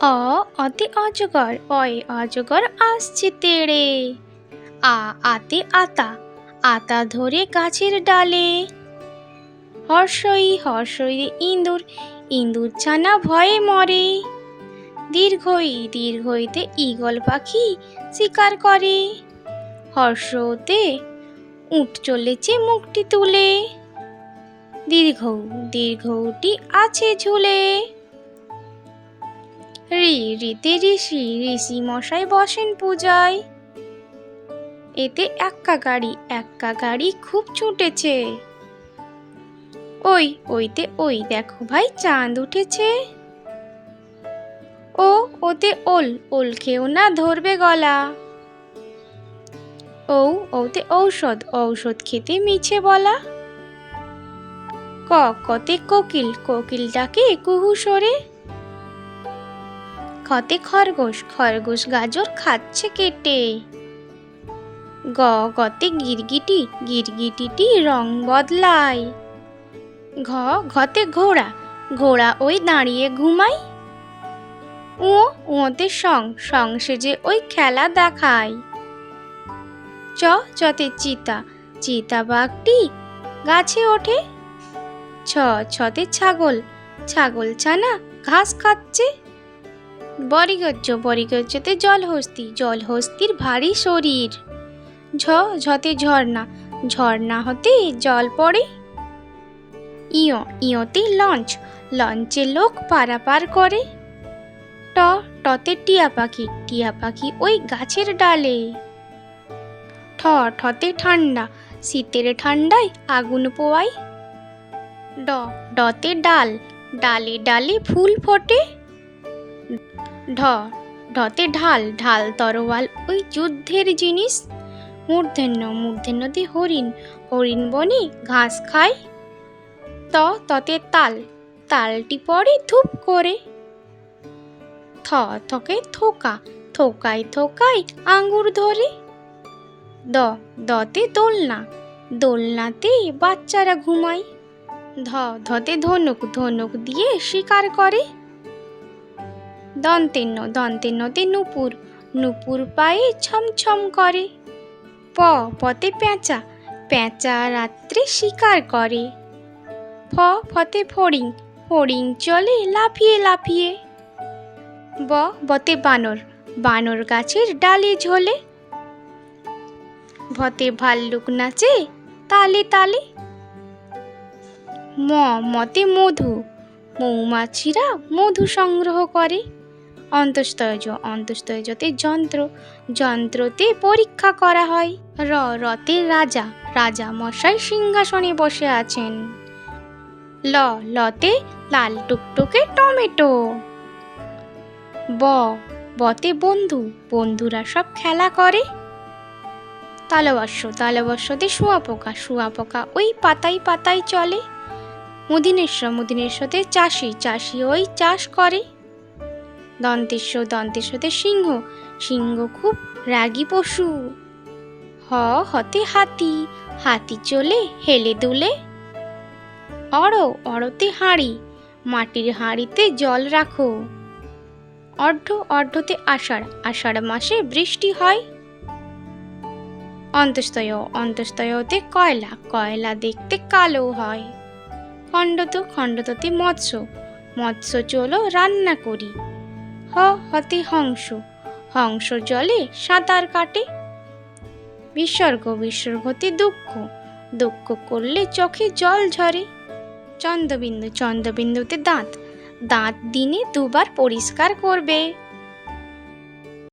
অ অতে অজগর অয় অজগর আসছে তেড়ে। আ আতে আতা আতা ধরে গাছের ডালে। হর্ষই হর্ষই ইঁদুর ইঁদুর ছানা ভয়ে মরে। দীর্ঘই, দীর্ঘইতে ঈগল পাখি শিকার করে। হর্ষতে উঠ চলেছে মুখটি তুলে। দীর্ঘ, দীর্ঘটি আছে ঝুলে। রি, রিতে ঋষি ঋষি মশাই বসেন পূজায়। এতে এক্কা গাড়ি এক্কা গাড়ি খুব ছুটেছে। ওই, ওইতে ওই দেখো ভাই, চাঁদ উঠেছে। ও, ওতে ওল ওল খেও না ধরবে গলা। ও ওতে ঔষধ ঔষধ খেতে মিছে বলা। ক, কতে কোকিল কোকিলটাকে কুহু সরে খতে খরগোশ খরগোশ গাজর খাচ্ছে কেটে। গ, গতে গিরগিটি, গিরগিটিটি রং বদলায়। ঘ, ঘতে ঘোড়া ঘোড়া ওই দাঁড়িয়ে ঘুমায়। ও ওতে সং সং সেজে ওই খেলা দেখায়। চ, চতে চিতা চিতা বাঘটি গাছে ওঠে। ছ, ছতে ছাগল ছাগল ছানা ঘাস খাচ্ছে। বরিগজ্জ, বরিগজ্জতে জলহস্তি, জলহস্তির ভারী শরীর। ঝ, ঝতে ঝর্ণা ঝর্ণা হতে জল পড়ে। ইয়, ইয়তে লঞ্চ, লঞ্চে লোক পারাপার করে। ট, টতে টিয়া পাখি টিয়া পাখি ওই গাছের ডালে। ঠতে ঠান্ডা শীতের ঠান্ডায় আগুন পোয়াই। ড, ডতে ডাল, ডালে ডালে ফুল ফোটে। ঢ ঢতে ঢাল ঢাল তরোয়াল ওই যুদ্ধের জিনিস। মূর্ধন্য মূর্ধন্যতে হরিণ হরিণ বনে ঘাস খায়। ত, ততে তাল, তালটি পড়ে ধূপ করে। থ, থকে থোকা, থোকায় থোকায় আঙ্গুর ধরে। দ, দতে দোলনা। দোলনাতে বাচ্চারা ঘুমায়। ধ, ধতে ধনুক ধনুক দিয়ে শিকার করে। দন্তেন্ন দন্তেন্নতে নুপুর। নুপুর পায়ে ছমছম করে। প, পতে পেঁচা। পেঁচা রাত্রে শিকার করে। ফ ফতে ফড়িং। ফড়িং চলে লাফিয়ে লাফিয়ে। ব, বতে বানর। বানর গাছের ডালে ঝোলে। ভতে ভাল্লুক নাচে, তালে তালে। ম, মতে মধু, মৌমাছিরা মধু সংগ্রহ করে। অন্তস্তয়জ অন্তস্তয়জতে যন্ত্র, যন্ত্রতে পরীক্ষা করা হয়। র, রতে রাজা রাজা মশাই সিংহাসনে বসে আছেন। ল, লতে লাল টুকটুকে টমেটো। ব, বতে বন্ধু, বন্ধুরা সব খেলা করে। তালবস্য তালবস্যতে শুয়াপোকা শুয়াপোকা ওই পাতায় পাতায় চলে। মুদিনেশ্বর, মুদিনেশ্বরতে চাষি চাষি ওই চাষ করে। দন্তেশ্ব দন্তেশ্বতে সিংহ সিংহ খুব রাগী পশু। হ, হতে হাতি হাতি চলে হেলে দুলে। অড়, অড়তে হাঁড়ি, মাটির হাঁড়িতে জল রাখো। অর্ধ, অর্ধতে আষাঢ় আষাঢ় মাসে বৃষ্টি হয়। অন্তস্তয় অন্তস্তয়তে কয়লা কয়লা দেখতে কালো হয়। খণ্ডত খণ্ডততে মৎস্য মৎস্য চলো রান্না করি। হ, হতে হংস হংস জলে সাঁতার কাটে। বিসর্গ বিসর্গতে দুঃখ দুঃখ করলে চোখে জল ঝরে। চন্দ্রবিন্দু, চন্দ্রবিন্দুতে দাঁত দাঁত দিনে দুবার পরিষ্কার করবে।